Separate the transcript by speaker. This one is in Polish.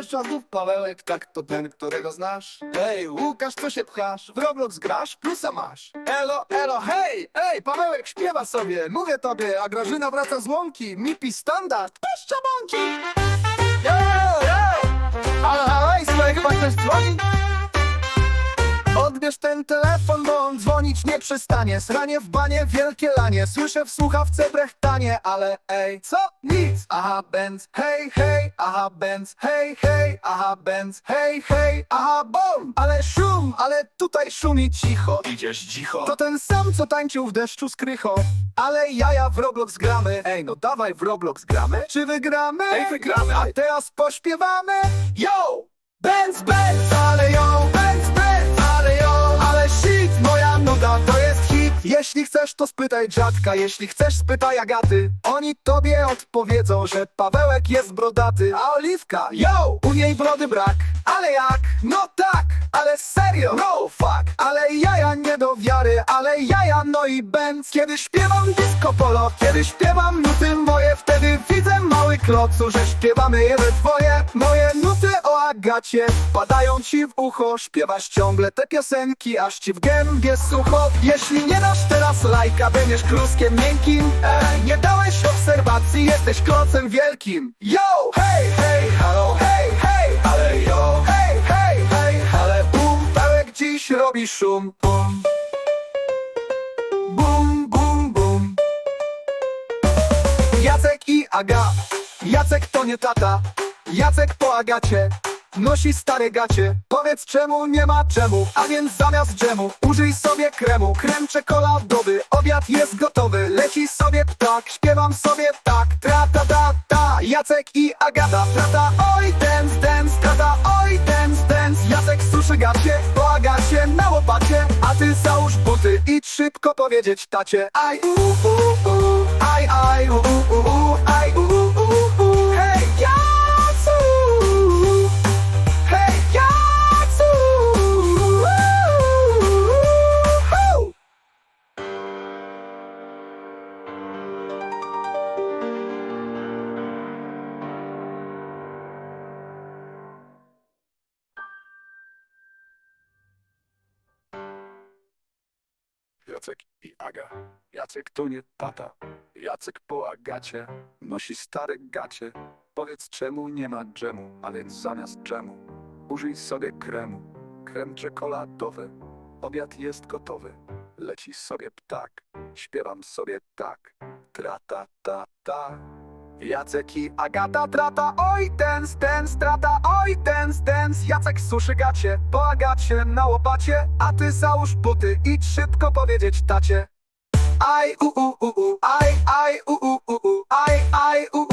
Speaker 1: przyjeżdża znów Pawełek, tak to ten, którego znasz. Hej, Łukasz, co się pchasz? W Roblox grasz? Plusa masz. Elo, elo, hej, ej, Pawełek śpiewa sobie, mówię tobie, a Grażyna wraca z łąki. Mipi standard, puszcza bąki. Yo, yo, halo, ej, słuchaj, chyba? Odbierz ten telefon, bo on dzwonić nie przestanie. Sranie w banie, wielkie lanie. Słyszę w słuchawce brechtanie Ale ej, co? Nic. Aha, Benz, hej, hej. Aha, Benz, hej, hej. Aha, Benz, hej, hej. Aha, bom Ale szum, ale tutaj szumi cicho. Idziesz cicho To ten sam, co tańczył w deszczu z krycho. Ale jaja w Roblox gramy. Ej, no dawaj w Roblox gramy. Czy wygramy? Ej, wygramy. A teraz pośpiewamy. Yo! Chcesz, to spytaj dziadka, jeśli chcesz, spytaj Agaty. Oni tobie odpowiedzą, że Pawełek jest brodaty, a Oliwka, yo, u niej brody brak. Ale jak? No tak, ale serio, no fuck. Ale jaja nie do wiary, ale jaja no i Benz. Kiedy śpiewam disco polo, kiedy śpiewam nuty moje, wtedy widzę mały klocu, że śpiewamy je we dwoje. Moje nuty Agacie padają ci w ucho, śpiewasz ciągle te piosenki, aż ci w gębie sucho. Jeśli nie dasz teraz lajka, będziesz kluskiem miękkim. Ej, nie dałeś obserwacji, jesteś klocem wielkim. Yo, hej, hej, halo, hej, hej, ale yo, hej, hej, hej, ale bum, pełek dziś robi szum, bum. Bum, bum, bum. Jacek i Aga Jacek to nie tata Jacek po Agacie Nosi stare gacie Powiedz czemu nie ma czemu A więc zamiast dżemu Użyj sobie kremu. Krem czekoladowy Obiad jest gotowy Leci sobie ptak Śpiewam sobie tak. Tra ta ta ta Jacek i Agata. Trata oj dance dance. Trata oj dance dance. Jacek suszy gacie Po Agacie na łopacie. A ty załóż buty Idź szybko powiedzieć tacie. Aj u u u Aj aj u u u. Aj u Jacek i Aga. Jacek to nie tata. Jacek po Agacie nosi stare gacie. Powiedz czemu nie ma dżemu, a więc zamiast dżemu użyj sobie kremu. Krem czekoladowy. Obiad jest gotowy. Leci sobie ptak. Śpiewam sobie tak. Tra ta ta ta. Jacek i Agata trata, oj dance, dance, trata, oj dance, dance Jacek suszy gacie, po Agacie na łopacie A ty załóż buty, idź szybko powiedzieć tacie. Aj u u u u, aj aj u u u u, aj aj u